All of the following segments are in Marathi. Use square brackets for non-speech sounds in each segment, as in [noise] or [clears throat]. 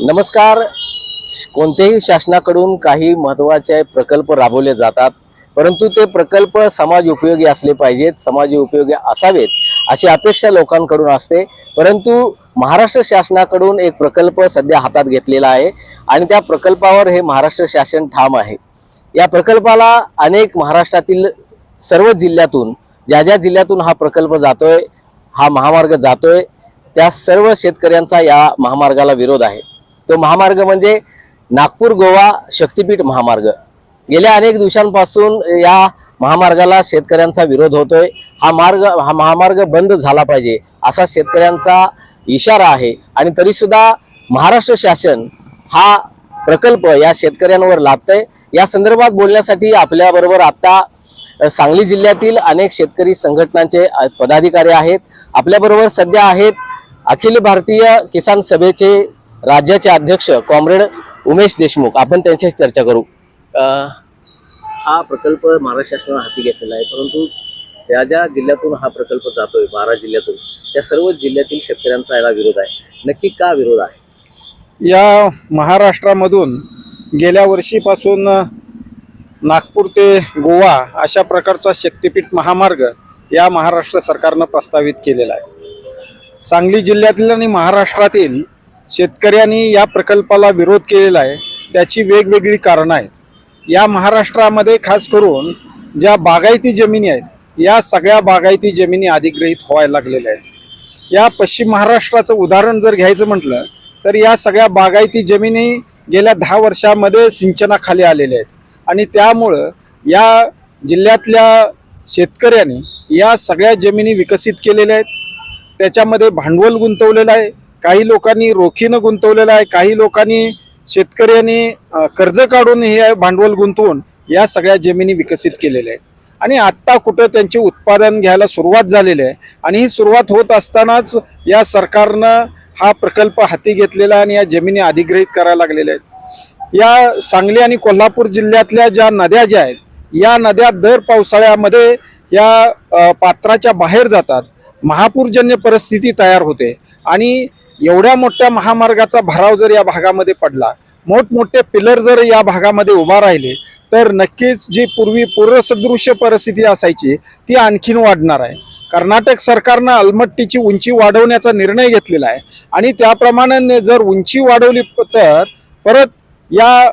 नमस्कार. कोणत्याही शासनाकडून काही महत्त्वाचे प्रकल्प राबवले जातात परंतु ते प्रकल्प समाज उपयोगी असले पाहिजेत समाज उपयोगी असावेत अशी अपेक्षा लोकांकडून असते. परंतु महाराष्ट्र शासनाकडून एक प्रकल्प सध्या हातात घेतलेला आहे आणि त्या प्रकल्पावर हे महाराष्ट्र शासन ठाम आहे. या प्रकल्पाला अनेक महाराष्ट्रातील सर्व जिल्ह्यातून ज्या ज्या जिल्ह्यातून हा प्रकल्प जातोय हा महामार्ग जातोय त्या सर्व शेतकऱ्यांचा या महामार्गाला विरोध आहे. तो महामार्ग म्हणजे नागपूर गोवा शक्तीपीठ महामार्ग. गेल्या अनेक दिवसांपासून या महामार्गाला शेतकऱ्यांचा विरोध होतोय. हा मार्ग हा महामार्ग बंद झाला पाहिजे असा शेतकऱ्यांचा इशारा आहे. आणि तरीसुद्धा महाराष्ट्र शासन हा प्रकल्प या शेतकऱ्यांवर लादतंय. या संदर्भात बोलण्यासाठी आपल्याबरोबर आता सांगली जिल्ह्यातील अनेक शेतकरी संघटनांचे पदाधिकारी आहेत. आपल्याबरोबर सध्या आहेत अखिल भारतीय किसान सभेचे राज्याचे अध्यक्ष कॉम्रेड उमेश देशमुख. आपण त्यांच्याशी चर्चा करू. हा प्रकल्प महाराष्ट्र शासनाने हाती घेतलेला आहे परंतु त्या ज्या जिल्ह्यातून हा प्रकल्प जातोय बारा जिल्ह्यातून त्या सर्व जिल्ह्यातील शेतकऱ्यांचा याला विरोध आहे. नक्की का विरोध आहे? या महाराष्ट्रामधून गेल्या वर्षीपासून नागपूर ते गोवा अशा प्रकारचा शक्तिपीठ महामार्ग या महाराष्ट्र सरकारनं प्रस्तावित केलेला आहे. सांगली जिल्ह्यातील आणि महाराष्ट्रातील शेतकऱ्यांनी या प्रकल्पाला विरोध केलेला आहे. त्याची वेगवेगळी कारणं आहेत. या महाराष्ट्रामध्ये खास करून ज्या बागायती जमिनी आहेत या सगळ्या बागायती जमिनी अधिग्रहित व्हायला लागलेल्या आहेत. या पश्चिम महाराष्ट्राचं उदाहरण जर घ्यायचं म्हटलं तर या सगळ्या बागायती जमिनी गेल्या दहा वर्षामध्ये सिंचनाखाली आलेल्या आहेत. आणि त्यामुळं या जिल्ह्यातल्या शेतकऱ्यांनी या सगळ्या जमिनी विकसित केलेल्या आहेत. त्याच्यामध्ये भांडवल गुंतवलेलं आहे. काही लोकांनी रोखीनं गुंतवलेलं आहे काही लोकांनी शेतकऱ्यांनी कर्ज काढून हे भांडवल गुंतवून या सगळ्या जमिनी विकसित केलेल्या आहेत. आणि आत्ता कुठं त्यांचे उत्पादन घ्यायला सुरुवात झालेली आहे आणि ही सुरुवात होत असतानाच या सरकारनं हा प्रकल्प हाती घेतलेला आहे आणि या जमिनी अधिग्रहित करायला लागलेल्या आहेत. या सांगली आणि कोल्हापूर जिल्ह्यातल्या ज्या नद्या ज्या आहेत या नद्या दर पावसाळ्यामध्ये या पात्राच्या बाहेर जातात. महापूरजन्य परिस्थिती तयार होते. आणि एवढ्या मोठ्या महामार्गाचा भराव जर या भागामध्ये पडला मोठमोठे पिलर जर या भागामध्ये उभा राहिले तर नक्कीच जी पूर्वी पूरसदृश्य परिस्थिती असायची ती आणखीन वाढणार आहे. कर्नाटक सरकारनं अलमट्टीची उंची वाढवण्याचा निर्णय घेतलेला आहे आणि त्याप्रमाणे जर उंची वाढवली तर परत या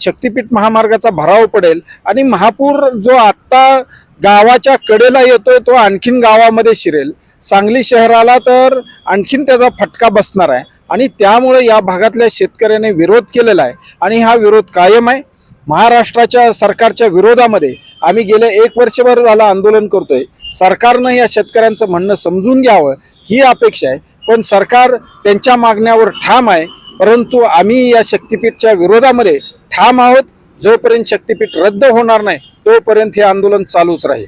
शक्तिपीठ महामार्गाचा भराव पडेल आणि महापूर जो आत्ता गावाच्या कडेला येतोय तो आणखीन गावामध्ये शिरेल. सांगली शहराला तर आणखीन त्याचा फटका बसणार आहे. आणि त्यामुळे या भागातल्या शेतकऱ्याने विरोध केलेला आहे. आणि हा विरोध कायम आहे. महाराष्ट्राच्या सरकारच्या विरोधामध्ये आम्ही गेले एक वर्षभर झालं आंदोलन करतोय. सरकारनं या शेतकऱ्यांचं म्हणणं समजून घ्यावं ही अपेक्षा आहे. पण सरकार त्यांच्या मागण्यावर ठाम आहे. परंतु आम्ही या शक्तीपीठच्या विरोधामध्ये ठाम आहोत. जोपर्यंत शक्तीपीठ रद्द होणार नाही तोपर्यंत हे आंदोलन चालूच राहील.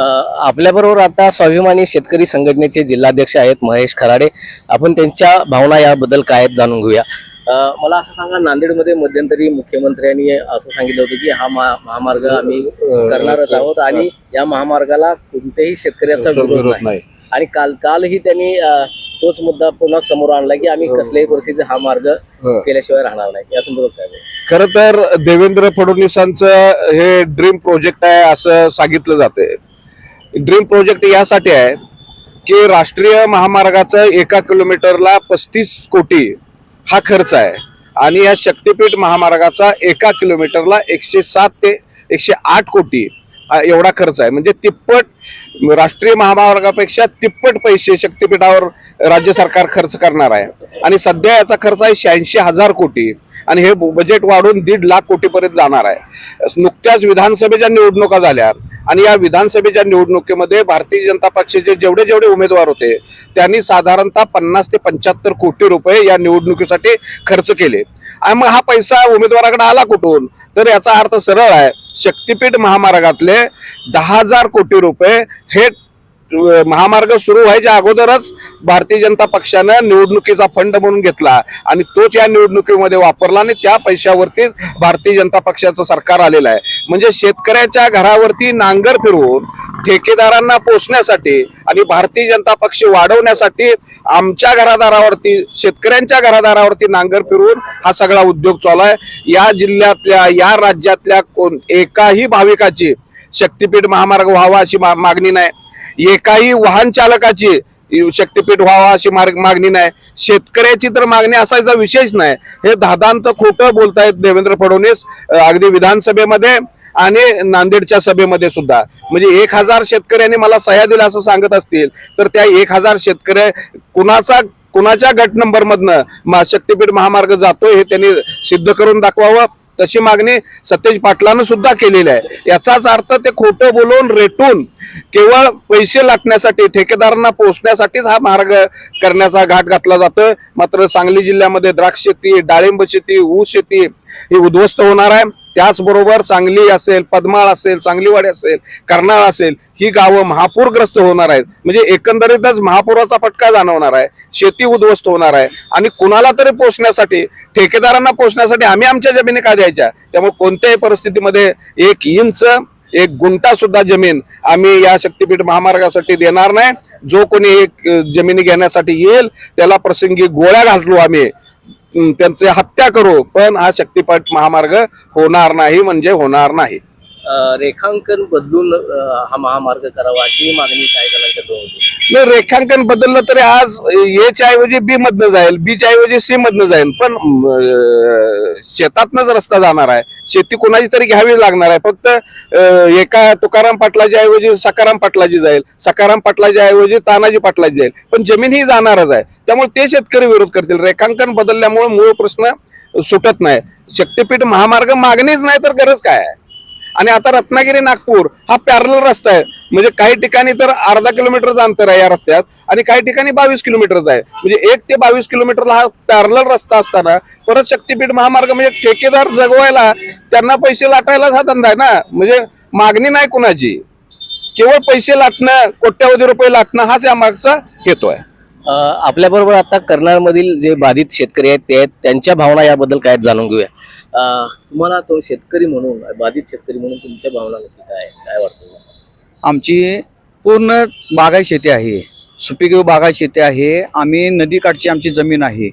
आपल्याबरोबर आता स्वाभिमानी शेतकरी संघटनेचे जिल्हाध्यक्ष आहेत महेश खराडे. आपण त्यांच्या भावना याबद्दल काय आहेत जाणून घेऊया. मला असं सांगा नांदेडमध्ये मध्यंतरी मुख्यमंत्र्यांनी असं सांगितलं होतं की हा महा- महामार्ग आम्ही करणारच आहोत आणि या महामार्गाला कोणत्याही शेतकऱ्याचा विरोध नाही. आणि काल कालही त्यांनी तोच मुद्दा पुन्हा समोर आणला की आम्ही कसल्याही परिस्थितीत हा मार्ग केल्याशिवाय राहणार नाही. या संदर्भात काय? खर तर देवेंद्र फडणवीसांचं हे ड्रीम प्रोजेक्ट आहे असं सांगितलं जाते. ड्रीम प्रोजेक्ट यासाठी आहे की राष्ट्रीय महामार्गाचं एका किलोमीटरला पस्तीस कोटी हा खर्च आहे. आणि या शक्तीपीठ महामार्गाचा एका किलोमीटरला एकशे सात ते एकशे आठ कोटी एवढा खर्च आहे. म्हणजे तिप्पट राष्ट्रीय महामार्गापेक्षा तिप्पट पैसे शक्तीपीठावर राज्य सरकार खर्च करणार आहे. आणि सध्या याचा खर्च आहे शहाऐंशी हजार कोटी. आणि हे बजेट वाढून दीड लाख कोटीपर्यंत जाणार आहे. नुकत्याच विधानसभेच्या निवडणुका झाल्या आणि या विधानसभेच्या निवडणुकीमध्ये भारतीय जनता पक्षाचे जेवढे जेवढे उमेदवार होते त्यांनी साधारणतः पन्नास ते पंच्याहत्तर कोटी रुपये या निवडणुकीसाठी खर्च केले. आणि मग हा पैसा उमेदवाराकडे आला कुठून? तर याचा अर्थ सरळ आहे. शक्तीपीठ महामार्गातले दहा हजार कोटी रुपये हे महामार्ग सुरू व्हायच्या अगोदरच भारतीय जनता पक्षानं निवडणुकीचा फंड म्हणून घेतला आणि तोच या निवडणुकीमध्ये वापरला आणि त्या पैशावरतीच भारतीय जनता पक्षाचं सरकार आलेलं आहे. म्हणजे शेतकऱ्याच्या घरावरती नांगर फिरवून ठेकेदारांना पोचण्यासाठी आणि भारतीय जनता पक्ष वाढवण्यासाठी आमच्या घरादारावरती शेतकऱ्यांच्या घरादारावरती नांगर फिरवून हा सगळा उद्योग चालू आहे. या जिल्ह्यातल्या या राज्यातल्या कोण एकाही भाविकाची शक्तीपीठ महामार्ग व्हावा अशी मा- मागणी नाही. एकाही वाहन चालकाची शक्तीपीठ व्हावा अशी मार्ग मागणी नाही. शेतकऱ्याची तर मागणी असायचा विषयच नाही. हे दादांत खोटं बोलतायत देवेंद्र फडणवीस अगदी विधानसभेमध्ये आणि नांदेडच्या सभेमध्ये सुद्धा. म्हणजे एक हजार शेतकऱ्यांनी मला सह्या दिल्या असं सांगत असतील तर त्या एक हजार शेतकऱ्या कुणाचा कुणाच्या गट नंबरमधनं शक्तीपीठ महामार्ग जातोय हे त्यांनी सिद्ध करून दाखवावं. तशी मागणी सतेज पाटलानं सुद्धा केलेली आहे. याचाच अर्थ ते खोटं बोलून रेटून केवळ पैसे लाटण्यासाठी ठेकेदारांना पोहोचण्यासाठीच हा मार्ग करण्याचा घाट घातला जातोय. मात्र सांगली जिल्ह्यामध्ये द्राक्ष शेती डाळिंब शेती ऊस शेती ही उद्ध्वस्त होणार आहे. त्याचबरोबर सांगली असेल पद्माळ असेल सांगलीवाडी असेल कर्नाळ असेल ही गावं महापूरग्रस्त होणार आहेत. म्हणजे एकंदरीतच महापुराचा फटका जाणवणार आहे शेती उद्ध्वस्त होणार आहे. आणि कुणाला तरी पोचण्यासाठी ठेकेदारांना पोचण्यासाठी आम्ही आमच्या जमिनी का द्यायच्या? त्यामुळे कोणत्याही परिस्थितीमध्ये एक इंच एक गुंटा सुद्धा जमीन आम्ही या शक्तीपीठ महामार्गासाठी देणार नाही. जो कोणी एक जमिनी घेण्यासाठी येईल त्याला प्रसंगी गोळ्या घालू आम्ही. त्यांचे हत्या करू पण हा शक्तीपीठ महामार्ग होणार नाही म्हणजे होणार नाही. रेखांकन बदलून हा महामार्ग करावा अशी मागणी काय जणांच्याकडून होती. नाही रेखांकन बदललं तरी आज एच्या ऐवजी बी मधनं जाईल बीच्या ऐवजी सी मधनं जाईल. पण शेतातनंच शेतातनच रस्ता जाणार आहे शेती कोणाची तरी घ्यावी लागणार आहे. फक्त एका तुकाराम पाटलाच्या ऐवजी सकाराम पाटलाची जाईल सकाराम पाटलाच्या ऐवजी तानाजी पाटलाची जाईल. पण जमीन ही जाणारच आहे. त्यामुळे ते शेतकरी विरोध करतील. रेखांकन बदलल्यामुळे मूळ प्रश्न सुटत नाही. शक्तीपीठ महामार्ग मागणीच नाही तर गरज काय आहे? आणि आता रत्नागिरी नागपूर हा पॅरल रस्ता आहे. म्हणजे काही ठिकाणी तर अर्धा किलोमीटरचं अंतर आहे या रस्त्यात आणि काही ठिकाणी बावीस किलोमीटरचा आहे. म्हणजे एक ते बावीस किलोमीटरला हा पॅरल रस्ता असताना परत शक्तीपीठ महामार्ग म्हणजे ठेकेदार जगवायला त्यांना पैसे लाटायलाच हा धंदा आहे ना. म्हणजे मागणी नाही कुणाची. केवळ पैसे लाटणं कोट्यावधी रुपये लाटणं हाच या मागचा हेतू आहे. आपल्या बरोबर आता कर्नाळमधील जे बाधित शेतकरी आहेत ते आहेत त्यांच्या भावना याबद्दल काय जाणून घेऊया? तुम्हाला तो शेतकरी म्हणून बाधित शेतकरी म्हणून तुमच्या भावना नक्की काय काय वाटतं आमची पूर्ण बागाय शेती आहे. सुपीक बागाय शेती आहे. आम्ही नदीकाठची आमची जमीन आहे.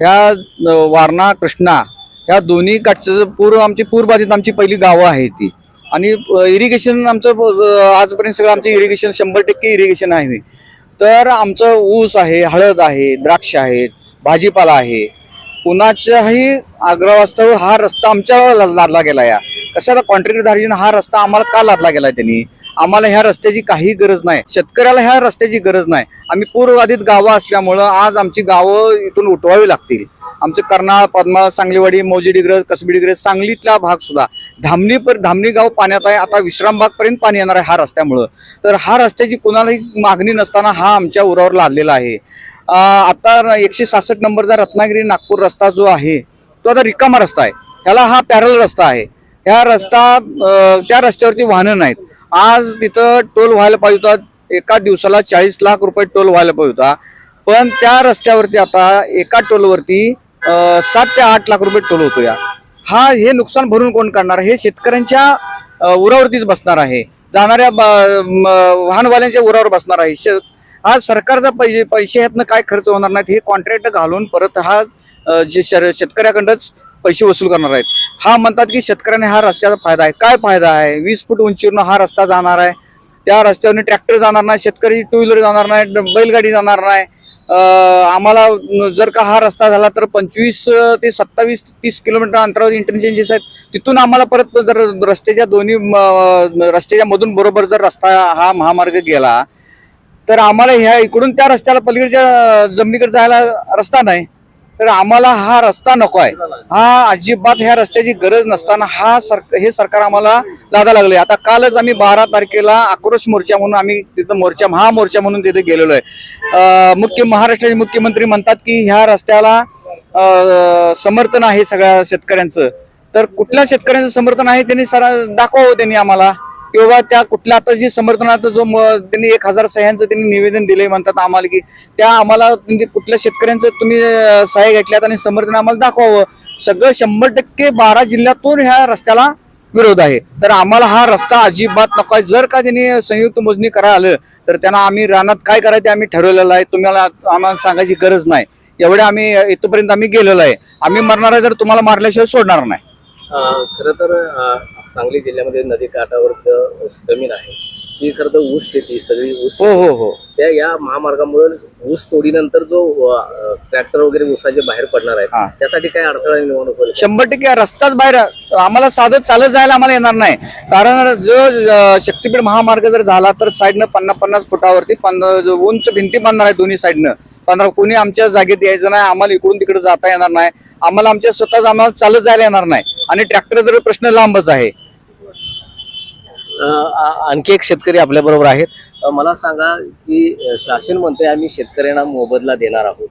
ह्या वारणा कृष्णा ह्या दोन्ही काठचं पूर्व आमची पूरबाधित आमची पहिली गावं आहे ती. आणि इरिगेशन आमचं आजपर्यंत सगळं आमचं इरिगेशन शंभर टक्के इरिगेशन आहे. तर आमचं ऊस आहे हळद आहे द्राक्ष आहेत भाजीपाला आहे. कुणाच्याही आग्रहास्तव हा रस्ता आमच्यावर लादला गेला या. कशाला कॉन्ट्रॅक्टरधारीने हा रस्ता आम्हाला का लादला गेला त्यांनी? आम्हाला ह्या रस्त्याची काही गरज नाही. शेतकऱ्याला ह्या रस्त्याची गरज नाही. आम्ही पूर्वबाधित गावं असल्यामुळं आज आमची गावं इथून उठवावी लागतील. आमचे कर्नाळ पद्मा सांगलीवाडी मौजी डिग्रज कसबी डिग्रज सांगलीतला भाग सुद्धा. धामणी पर धामणी गाव पाण्यात आहे. आता विश्रामबागपर्यंत पाणी येणार आहे हा रस्त्यामुळं. तर हा रस्त्याची कुणालाही मागणी नसताना हा आमच्या उरावर लादलेला आहे. आता एकशे सहासष्ट नंबरचा रत्नागिरी नागपूर रस्ता जो आहे तो आता रिकामा रस्ता आहे. ह्याला हा पॅरल रस्ता आहे. ह्या रस्ता त्या रस्त्यावरती वाहनं नाहीत. आज तिथं टोल व्हायला पाहिजे होता. एका दिवसाला चाळीस लाख रुपये टोल व्हायला पाहिजे होता. पण त्या रस्त्यावरती आता एका टोलवरती सात ते आठ लाख रुपये टोल होतो या हा हे नुकसान भरून कोण करणार? हे शेतकऱ्यांच्या उरावरतीच बसणार आहे. जाणाऱ्या वाहनवाल्यांच्या उरावर बसणार आहे. आज हा सरकारचा पैसे पैसे ह्यातनं काय खर्च होणार नाहीत? हे कॉन्ट्रॅक्ट घालून परत हा जे शर- शेतकऱ्याकडंच पैसे वसूल करणार आहेत. हा म्हणतात की शेतकऱ्याने हा रस्त्याचा फायदा आहे. काय फायदा आहे? वीस फूट उंचीवरून हा रस्ता जाणार आहे. त्या रस्त्यावरून ट्रॅक्टर जाणार नाही. शेतकरी टू व्हीलर जाणार नाही. बैलगाडी जाणार नाही. आम्हाला जर का हा रस्ता झाला तर पंचवीस ते सत्तावीस तीस किलोमीटर अंतरावर इंटरचेंजेस आहेत. तिथून आम्हाला परत जर रस्त्याच्या दोन्ही म- रस्त्याच्या मधून बरोबर जर रस्ता हा महामार्ग गेला तर आम्हाला ह्या इकडून त्या रस्त्याला पलीकडच्या जमिनीकडे जायला रस्ता नाही. तर आम्हाला हा रस्ता नको आहे. हा अजिबात ह्या रस्त्याची गरज नसताना हा सर हे सरकार आम्हाला लादा लागले. आता कालच आम्ही बारा तारखेला आक्रोश मोर्चा म्हणून आम्ही तिथं मोर्चा महामोर्चा म्हणून तिथे गेलेलो आहे. मुख्य महाराष्ट्राचे मुख्यमंत्री म्हणतात की ह्या रस्त्याला समर्थन आहे सगळ्या शेतकऱ्यांचं. तर कुठल्या शेतकऱ्यांचं समर्थन आहे त्यांनी सर दाखवावं त्यांनी आम्हाला. किंवा त्या कुठल्या आता जी समर्थनाचं जो म- त्यांनी एक हजार सह्यांचं त्यांनी निवेदन दिले म्हणतात आम्हाला की त्या आम्हाला म्हणजे कुठल्या शेतकऱ्यांचं तुम्ही सहाय्य घेतल्यात आणि समर्थन आम्हाला दाखवावं. सगळं शंभर टक्के बारा जिल्ह्यातून ह्या रस्त्याला विरोध आहे. तर आम्हाला हा रस्ता अजिबात नको आहे जर का त्यांनी संयुक्त मोजणी करायला आलं तर त्यांना आम्ही रानात काय करायचं आम्ही ठरवलेलं आहे तुम्हाला आम्हाला सांगायची गरज नाही. एवढे आम्ही इथपर्यंत आम्ही गेलेलो आहे. आम्ही मरणार आहे तर तुम्हाला मारल्याशिवाय सोडणार नाही. खरं तर सांगली जिल्ह्यामध्ये नदी काठावरचं जमीन आहे. ती खरं तर ऊस शेती सगळी ऊस हो हो हो. त्या या महामार्गामुळे ऊस तोडीनंतर जो ट्रॅक्टर वगैरे ऊसाचे बाहेर पडणार हा. आहेत त्यासाठी काय अडथळा निर्माण होईल? शंभर टक्के रस्ताच बाहेर आम्हाला साधं चालत जायला आम्हाला येणार नाही. कारण जो शक्तीपीठ महामार्ग जर झाला तर साईडनं पन्नास पन्नास फुटावरती पन्नास उंच भिंती बांधणार आहे दोन्ही साईडनं. पंधरा कोणी आमच्या जागेत यायचं नाही आम्हाला इकडून तिकडे जाता येणार नाही. आम्हाला आमच्या स्वतःच आम्हाला चालत जायला येणार नाही. आणि ट्रॅक्टर जर प्रश्न लांबच आहे. आणखी एक शेतकरी आपल्या बरोबर आहेत. मला सांगा की शासन म्हणते आम्ही शेतकऱ्यांना मोबदला देणार आहोत.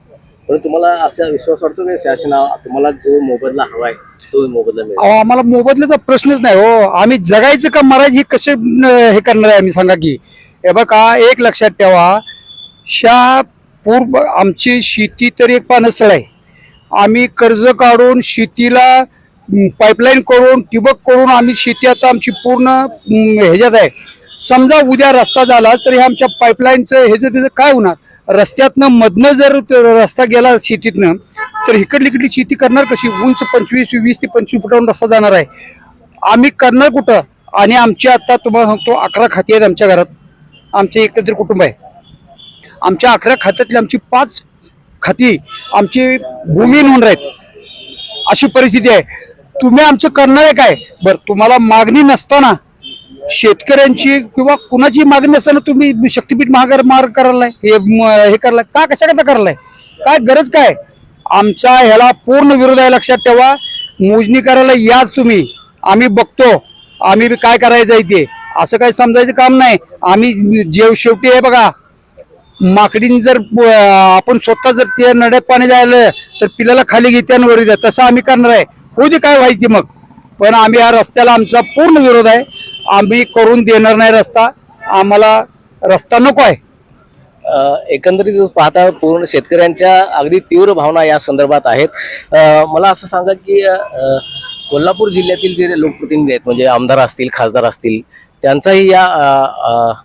पण तुम्हाला असा विश्वास वाटतो की शासन तुम्हाला जो मोबदला हवाय तो मोबदला आम्हाला मोबदल्याचा प्रश्नच नाही. हो आम्ही जगायचं का मरायचं हे कसे हे करणार आहे आम्ही सांगा की. हे बघा एक लक्षात ठेवा. शा पूर्व आमची शेती तर एक पानस्थळ आहे. आम्ही कर्ज काढून शेतीला पाईपलाईन करून ठिबक करून आम्ही शेती आता आमची पूर्ण ह्याच्यात आहे. समजा उद्या रस्ता झाला तर हे आमच्या पाईपलाईनचं ह्याचं त्याचं काय होणार? रस्त्यातनं मधनं जर रस्ता गेला शेतीतनं तर इकडली इकडली शेती करणार कशी? उंच पंचवीस वीस ते पंचवीस फुटावरून रस्ता जाणार आहे. आम्ही करणार कुठं? आणि आमची आता तुम्हाला सांगतो अकरा खाती आहेत आमच्या घरात. आमचे एकत्र कुटुंब आहे. आमच्या अकरा खात्यातली आमची पाच खाती आमची भूमी होऊन आहेत. अशी परिस्थिती आहे. तुम्ही आमचं करणार आहे काय? बरं तुम्हाला मागणी नसताना शेतकऱ्यांची किंवा कुणाची मागणी नसताना तुम्ही शक्तीपीठ महागार मार्ग करायलाय हे हे करायलाय. का कशाकरता करायलाय? काय गरज काय? आमचा ह्याला पूर्ण विरोध आहे लक्षात ठेवा. मोजणी करायला याच तुम्ही. आम्ही बघतो. आम्ही बी काय करायचं आहे ते. असं काही समजायचं काम नाही. आम्ही जेव शेवटी आहे बघा. माकडीन जर आपण स्वतः जर ते नड्यात पाणी जायला तर पिल्याला खाली घेते आणि वर येते तसं आम्ही करणार आहे. हो दे काय व्हायची मग. पण आम्ही या रस्त्याला आमचा पूर्ण विरोध आहे. आम्ही करून देणार नाही रस्ता. आम्हाला रस्ता नको आहे. एकंदरीत पाहता पूर्ण शेतकऱ्यांच्या अगदी तीव्र भावना या संदर्भात आहेत. मला असं सांगा की कोल्हापूर जिल्ह्यातील जे लोकप्रतिनिधी आहेत म्हणजे आमदार असतील खासदार असतील त्यांचाही या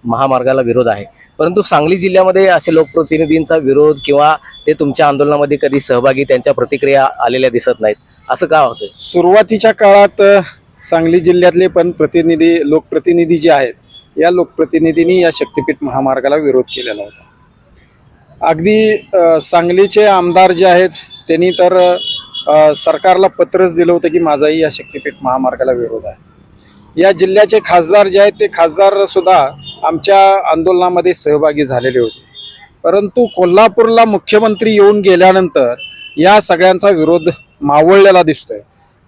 महामार्गाला विरोध आहे. परंतु सांगली जिल्ह्यामध्ये असे लोकप्रतिनिधींचा विरोध किंवा ते तुमच्या आंदोलनामध्ये कधी सहभागी त्यांच्या प्रतिक्रिया आलेल्या दिसत नाहीत असं का होतं सुरुवातीच्या काळात सांगली जिल्ह्यातले पण प्रतिनिधी लोकप्रतिनिधी जे आहेत या लोकप्रतिनिधींनी या शक्तीपीठ महामार्गाला विरोध केलेला होता. अगदी सांगलीचे आमदार जे आहेत त्यांनी तर सरकारला पत्रच दिलं होतं की माझाही या शक्तीपीठ महामार्गाला विरोध आहे. या जिल्ह्याचे खासदार जे आहेत ते खासदार सुद्धा आमच्या आंदोलनामध्ये सहभागी झालेले होते. परंतु कोल्हापूरला मुख्यमंत्री येऊन गेल्यानंतर या सगळ्यांचा विरोध मावळलेला दिसतोय.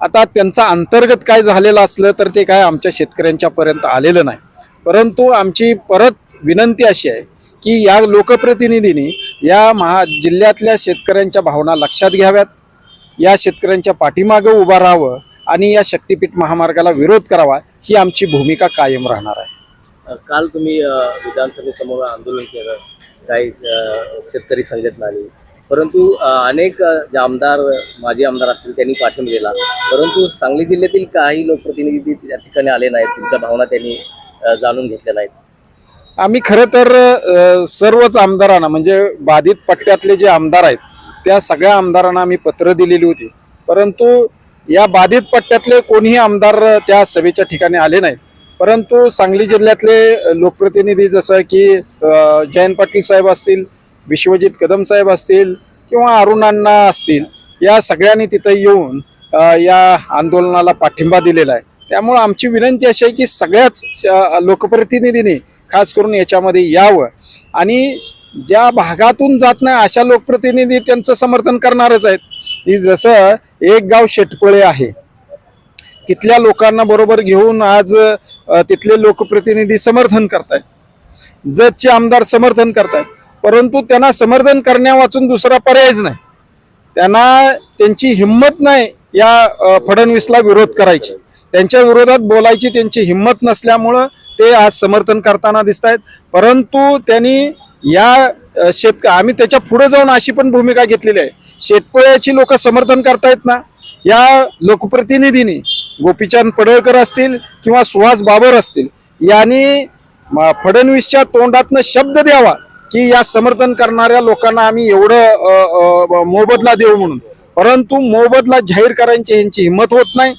आता त्यांचा अंतर्गत काय झालेलं असलं तर ते काय आमच्या शेतकऱ्यांच्यापर्यंत आलेलं नाही. परंतु आमची परत विनंती अशी आहे की या लोकप्रतिनिधींनी या महा जिल्ह्यातल्या शेतकऱ्यांच्या भावना लक्षात घ्याव्यात. या शेतकऱ्यांच्या पाठीमागं उभं राहावं आणि या शक्तीपीठ महामार्गाला विरोध करावा. ही आमची भूमिका कायम राहणार आहे. काल तुम्ही विधानसभेसमोर आंदोलन केलं काही शेतकरी संघटनांनी. परंतु अ, अनेक जे आमदार माजी आमदार असतील त्यांनी पाठिंबा दिला. परंतु सांगली जिल्ह्यातील काही लोकप्रतिनिधी त्या ठिकाणी आले नाहीत तुमच्या भावना त्यांनी जाणून घेतल्या नाहीत. आम्ही खरं तर सर्वच आमदारांना म्हणजे बाधित पट्ट्यातले जे आमदार आहेत त्या सगळ्या आमदारांना आम्ही पत्र दिलेली होती. परंतु या बाधित पट्ट्यातले कोणीही आमदार त्या सभेच्या ठिकाणी आले नाहीत. परंतु सांगली जिल्ह्यातले लोकप्रतिनिधी जसं की जयंत पाटील साहेब असतील विश्वजित कदम साहेब असतील किंवा अरुणांना असतील या सगळ्यांनी तिथं येऊन या आंदोलनाला पाठिंबा दिलेला आहे. त्यामुळं आमची विनंती अशी आहे की सगळ्याच लोकप्रतिनिधींनी खास करून याच्यामध्ये यावं. आणि ज्या भागातून जात नाही अशा लोकप्रतिनिधी त्यांचं समर्थन करणारच आहेत. की जसं एक गाव शेटपळे आहे. तिथल्या लोकांना बरोबर घेऊन आज तिथले लोकप्रतिनिधी समर्थन करतायत. जतचे आमदार समर्थन करतायत. परंतु त्यांना समर्थन करण्यावाचून दुसरा पर्यायच नाही. त्यांना त्यांची हिंमत नाही या फडणवीसला विरोध करायची. त्यांच्या विरोधात बोलायची त्यांची हिंमत नसल्यामुळं ते आज समर्थन करताना दिसत आहेत परंतु त्यांनी या शेतक आम्ही त्याच्या पुढे जाऊन अशी पण भूमिका घेतलेली आहे. शेतकऱ्याची लोक समर्थन करतायत ना या लोकप्रतिनिधींनी गोपीचंद पडळकर असतील किंवा सुहास बाबर असतील यांनी फडणवीसच्या तोंडातनं शब्द द्यावा की या समर्थन करणाऱ्या लोकांना आम्ही एवढं मोबदला देऊ म्हणून. परंतु मोबदला जाहीर करायची यांची हिंमत होत नाही.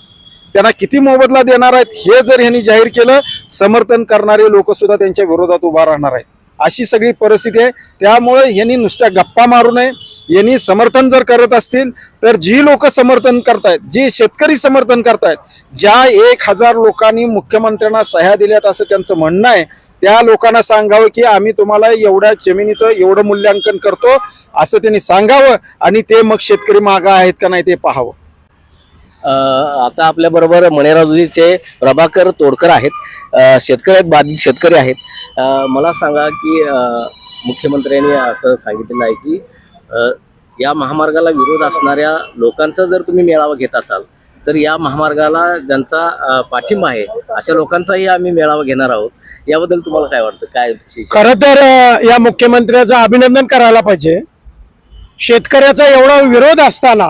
त्यांना किती मोबदला देणार आहेत हे जर यांनी जाहीर केलं समर्थन करणारे लोक सुद्धा त्यांच्या विरोधात उभा राहणार आहेत. अशी सगळी परिस्थिती आहे. त्यामुळे यांनी नुसत्या गप्पा मारू नये. यांनी समर्थन जर करत असतील तर जी लोक समर्थन करतायत जी शेतकरी समर्थन करतायत ज्या एक हजार लोकांनी मुख्यमंत्र्यांना सह्या दिल्यात असं त्यांचं म्हणणं आहे त्या लोकांना सांगावं की आम्ही तुम्हाला एवढ्या जमिनीचं एवढं मूल्यांकन करतो असं त्यांनी सांगावं आणि ते मग शेतकरी मागा आहेत का नाही ते पाहावं. आता आपल्याबरोबर बरोबर प्रभाकर तोडकर आहेत. शेतकरी आहेत बाधित शेतकरी आहेत. मला सांगा की मुख्यमंत्र्यांनी असं सांगितलेलं आहे की या महामार्गाला विरोध असणाऱ्या लोकांचा जर तुम्ही मेळावा घेत असाल तर या महामार्गाला ज्यांचा पाठिंबा आहे अशा लोकांचाही आम्ही मेळावा घेणार आहोत. याबद्दल तुम्हाला काय वाटतं? काय खरं खर तर या मुख्यमंत्र्याचं अभिनंदन करायला पाहिजे. शेतकऱ्याचा एवढा विरोध असताना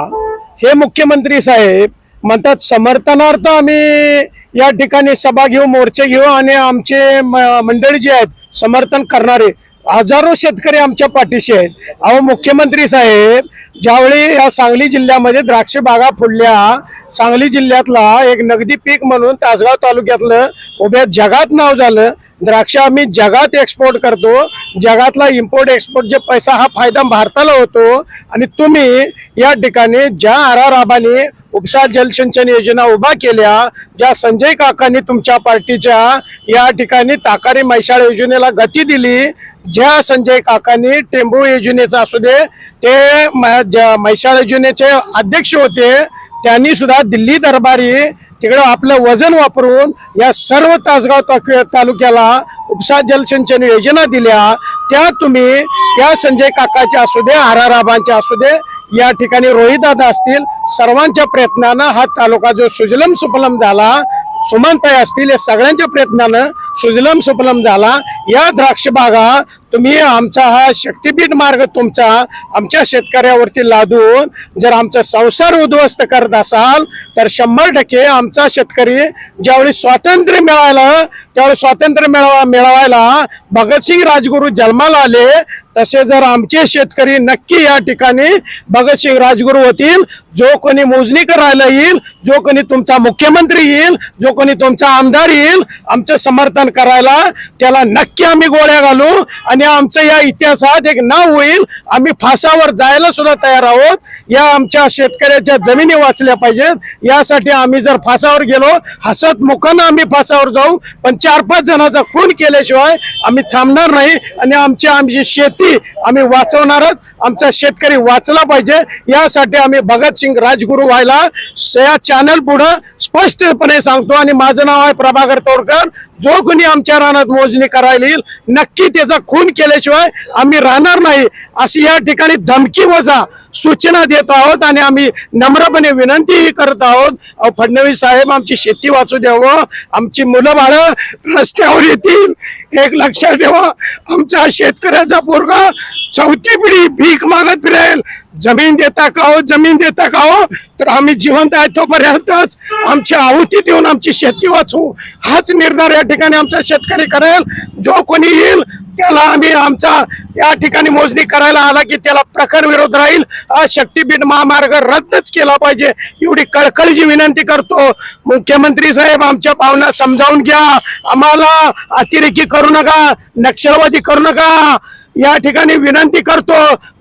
हे मुख्यमंत्री साहेब म्हणतात समर्थनार्थ आम्ही या ठिकाणी सभा घेऊ मोर्चे घेऊ आणि आमचे म- मंडळी जे आहेत समर्थन करणारे हजारो शेतकरी आमच्या पाठीशी आहेत. अहो मुख्यमंत्री साहेब ज्यावेळी या सांगली जिल्ह्यामध्ये द्राक्ष बागा फुडल्या सांगली जिल्ह्यातला एक नगदी पीक म्हणून तासगाव तालुक्यातलं उभ्या जगात नाव झालं. द्राक्ष आम्ही जगात एक्सपोर्ट करतो. जगातला इम्पोर्ट एक्सपोर्ट जे पैसा हा फायदा भारताला होतो. आणि तुम्ही या ठिकाणी ज्या आर आर आबाने उपसा जलसिंचन योजना उभा केल्या ज्या संजय काकांनी तुमच्या पार्टीच्या या ठिकाणी ताकारी मैशाळ योजनेला गती दिली. ज्या संजय काकांनी टेंबू योजनेचा असू दे ते म- ज्या मैशाळ योजनेचे अध्यक्ष होते त्यांनी सुद्धा दिल्ली दरबारी तिकडं आपलं वजन वापरून या सर्व तासगाव तालुक्याला उपसा जलसिंचन योजना दिल्या. त्या तुम्ही त्या संजय काकाच्या असू दे आराराबांच्या असू दे या ठिकाणी रोहितदादा असतील सर्वांच्या प्रयत्नानं हा तालुका जो सुजलम सुफलम झाला सुमनताई असतील या सगळ्यांच्या प्रयत्नानं सुजलम सुफलम झाला. या द्राक्ष बागा तुम्ही आमचा हा शक्तीपीठ मार्ग तुमचा आमच्या शेतकऱ्यावरती लादून जर आमचा संसार उद्ध्वस्त करत असाल तर शंभर टक्के आमचा शेतकरी ज्यावेळी स्वातंत्र्य मिळालं त्यावेळी स्वातंत्र्य मिळवा मिळवायला भगतसिंग राजगुरू जन्माला आले तसे जर आमचे शेतकरी नक्की या ठिकाणी भगतसिंग राजगुरू होतील जो कोणी मोजणी करायला येईल जो कोणी तुमचा मुख्यमंत्री येईल जो कोणी तुमचा आमदार येईल आमचं समर्थन करायला त्याला नक्की आम्ही गोळ्या घालू आणि आमचं या इतिहासात एक नाव होईल. आम्ही फासावर जायला सुद्धा तयार आहोत. या आमच्या शेतकऱ्याच्या जमिनी वाचल्या पाहिजेत. यासाठी आम्ही जर फासावर गेलो हसत मुखानं आम्ही फासावर जाऊ पण चार पाच जणांचा खून केल्याशिवाय आम्ही थांबणार नाही आणि आमची आमची शेती आम्ही वाचवणारच. आमचा शेतकरी वाचला पाहिजे. यासाठी आम्ही भगतसिंग राजगुरू व्हायला या चॅनल पुढं स्पष्टपणे सांगतो आणि माझं नाव आहे प्रभाकर तोडकर. जो कोणी आमच्या रानात मोजणी करायला येईल नक्की त्याचा खून केल्याशिवाय आम्ही राहणार नाही. अशी या ठिकाणी धमकी वजा सूचना देत आहोत आणि आम्ही नम्रपणे विनंतीही करत आहोत. फडणवीस साहेब आमची शेती वाचू द्यावं हो. आमची मुलं बाळं रस्त्यावर येतील. एक लक्षात ठेवा आमच्या शेतकऱ्याचा पोरगा चौथी पिढी भीक मागत फिरेल. जमीन देता का हो? जमीन देता का हो? तर आम्ही जिवंत आहे तोपर्यंतच आमची आहुती देऊन आमची शेती वाचवू. हाच निर्धार या ठिकाणी आमचा शेतकरी करेल. जो कोणी येईल त्याला आम्ही आमचा या ठिकाणी मोजणी करायला आला की त्याला प्रखर विरोध राहील. हा शक्तीपीठ महामार्ग रद्दच केला पाहिजे. एवढी कळकळीची विनंती करतो मुख्यमंत्री साहेब आमच्या भावना समजावून घ्या. आम्हाला अतिरेकी करू नका नक्षलवादी करू नका. या ठिकाणी विनंती करतो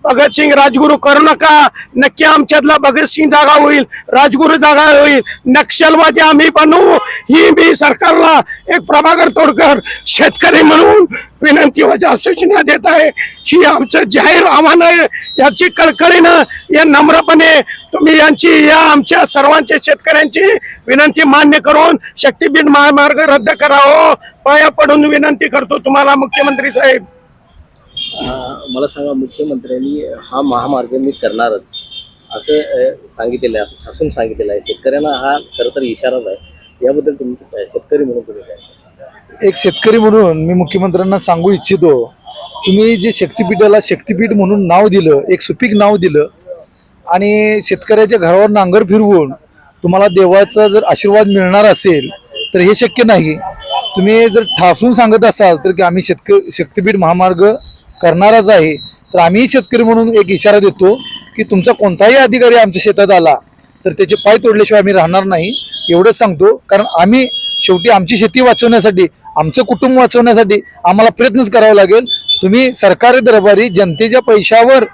भगतसिंग राजगुरू करू नका. नक्की आमच्यातला भगतसिंग जागा होईल राजगुरू जागा होईल. नक्षलवादी आम्ही बनवू ही मी सरकारला एक प्रभाकर तोडकर शेतकरी म्हणून विनंती वजा सूचना देत आहे. ही आमचं जाहीर आव्हान आहे. याची कळकळीनं या नम्रपणे तुम्ही यांची या आमच्या सर्वांच्या शेतकऱ्यांची विनंती मान्य करून शक्तीपीठ महामार्ग रद्द करावं हो. पाया पडून विनंती करतो तुम्हाला मुख्यमंत्री साहेब. मला सांगा मुख्यमंत्र्यांनी हा महामार्ग मी करणारच. असं सांगितलेलं आहे असं सांगितलेलं आहे. शेतकऱ्यांना हा खरं तर इशाराच आहे. याबद्दल तुमचं काय? शेतकरी म्हणून तुम्ही काय? एक शेतकरी म्हणून मी मुख्यमंत्र्यांना सांगू इच्छितो तुम्ही जे शक्तीपीठाला शक्तीपीठ म्हणून नाव दिलं एक सुपीक नाव दिलं आणि शेतकऱ्याच्या घरावर नांगर फिरवून तुम्हाला देवाचा जर आशीर्वाद मिळणार असेल तर हे शक्य नाही. तुम्ही जर ठासून सांगत असाल तर की आम्ही शेतक शक्तीपीठ महामार्ग करणारच आहे. तर आम्ही शेतकरी म्हणून एक इशारा देतो की तुमचा कोणताही अधिकारी आमच्या शेतात आला तर त्याचे पाय तोडल्याशिवाय आम्ही राहणार नाही एवढंच सांगतो. कारण आम्ही शेवटी आमची शेती वाचवण्यासाठी आमचं कुटुंब वाचवण्यासाठी आम्हाला प्रयत्नच करावा लागेल. तुम्ही सरकारी दरबारी जनतेच्या पैशावर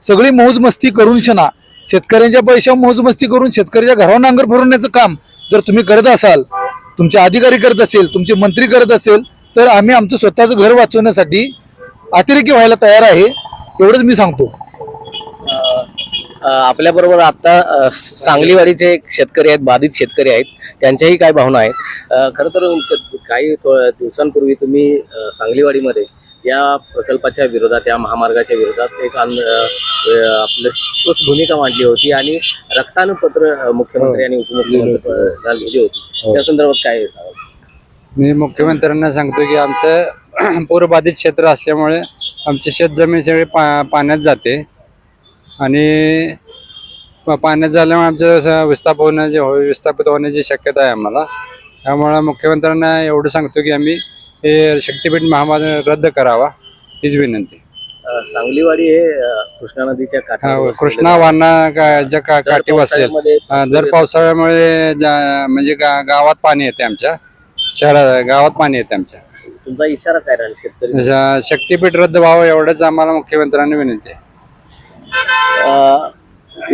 सगळी मौजमस्ती करून शना. शेतकऱ्यांच्या पैशावर मौजमस्ती करून शेतकऱ्याच्या घरावर नांगर भरवण्याचं काम जर तुम्ही करत असाल तुमचे अधिकारी करत असेल तुमचे मंत्री करत असेल तर आम्ही आमचं स्वतःचं घर वाचवण्यासाठी अतिरेकी व्हायला तयार आहे एवढंच मी सांगतो. आपल्या बरोबर आता सांगलीवाडीचे एक शेतकरी आहेत बाधित शेतकरी आहेत त्यांच्याही काय भावना आहेत. खरं तर काही दिवसांपूर्वी तुम्ही सांगलीवाडीमध्ये या प्रकल्पाच्या विरोधात या महामार्गाच्या विरोधात एक आपलं ठोस भूमिका मांडली होती आणि रक्तानुपत्र मुख्यमंत्री आणि उपमुख्यमंत्र्यांना लिहिली होती. त्या संदर्भात काय सांगाल? मी मुख्यमंत्र्यांना सांगतो की आमचं [clears throat] पूरबाधित क्षेत्र असल्यामुळे आमची शेतजमीन सगळी पा पाण्यात जाते. आणि पाण्यात झाल्यामुळे आमचं विस्थाप होण्याची हो- विस्थापित होण्याची शक्यता आहे आम्हाला. त्यामुळं मुख्यमंत्र्यांना एवढं सांगतो की आम्ही हे शक्तीपीठ महामार्ग रद्द करावा हीच विनंती. सांगलीवाडी हे कृष्णा नदीच्या काठावर कृष्णा. वारणा का ज्या काठी हा, दर पावसाळ्यामुळे म्हणजे गा- गावात पाणी येते आमच्या. शहरात गावात पाणी येते आमच्या. तुमचा इशारा काय राहील शेतकरी. श- शक्तीपीठ रद्द व्हावं एवढंच आम्हाला मुख्यमंत्र्यांनी विनंती आहे. अ,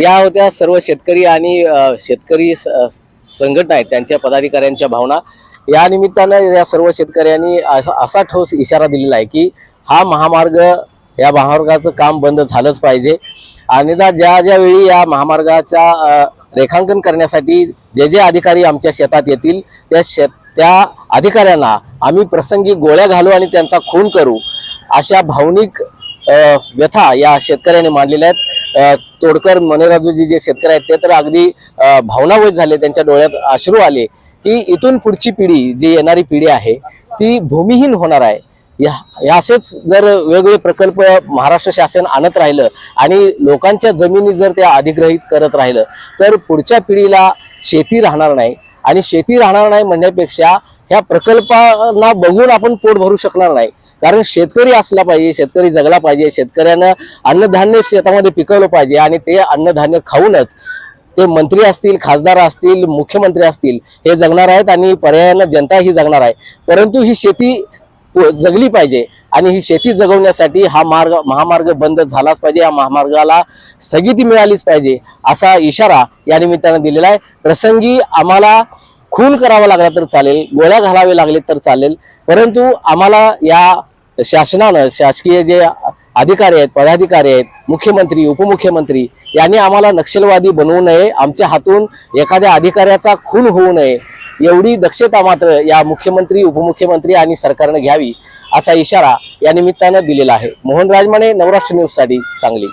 या होत्या सर्व शेतकरी आणि अ, शेतकरी स- संघटना आहेत त्यांच्या पदाधिकाऱ्यांच्या भावना. या निमित्तानं या सर्व शेतकऱ्यांनी असा असा ठोस इशारा दिलेला आहे की हा महामार्ग या महामार्गाचं काम बंद झालंच पाहिजे. आणि ज्या ज्या वेळी या महामार्गाच्या अ, रेखांकन करण्यासाठी जे जे अधिकारी आमच्या शेतात येतील त्या शेत त्या अधिकाऱ्यांना आम्ही प्रसंगी गोळ्या घालू आणि त्यांचा खून करू अशा भावनिक व्यथा या शेतकऱ्याने मांडलेल्या आहेत. तोडकर मनेराजूजी जे शेतकरी आहेत ते तर अगदी भावनावत झाले त्यांच्या डोळ्यात अश्रू आले. की इथून पुढची पिढी जी येणारी पिढी आहे ती भूमिहीन होणार आहे. या असेच जर वेगवेगळे प्रकल्प महाराष्ट्र शासन आणत राहिलं आणि लोकांच्या जमिनी जर त्या अधिग्रहित करत राहिलं तर पुढच्या पिढीला शेती राहणार नाही. आणि शेती राहणार नाही म्हणण्यापेक्षा ह्या प्रकल्पांना बघून आपण पोट भरू शकणार नाही. कारण शेतकरी असला पाहिजे शेतकरी जगला पाहिजे शेतकऱ्यानं अन्नधान्य शेतामध्ये पिकवलं पाहिजे आणि ते अन्नधान्य खाऊनच ते मंत्री असतील खासदार असतील मुख्यमंत्री असतील हे जगणार आहेत आणि पर्यायानं जनता ही जगणार आहे. परंतु ही शेती जगली पाहिजे. आणि ही शेती जगवण्यासाठी हा मार्ग महामार्ग बंद झालाच पाहिजे. या महामार्गाला स्थगिती मिळालीच पाहिजे असा इशारा या निमित्तानं दिलेला आहे. प्रसंगी आम्हाला खून करावा लागला तर चालेल गोळ्या घालावे लागले तर चालेल परंतु आम्हाला या शासनानं शासकीय जे अधिकारी आहेत पदाधिकारी आहेत मुख्यमंत्री उपमुख्यमंत्री यांनी आम्हाला नक्षलवादी बनवू नये आमच्या हातून एखाद्या अधिकाऱ्याचा खून होऊ नये एवढी दक्षता मात्र या मुख्यमंत्री उपमुख्यमंत्री आणि सरकारनं घ्यावी. असा इशारा या निमित्तानं दिलेला आहे. मोहन राजमाने नवराष्ट्र न्यूजसाठी सांगली.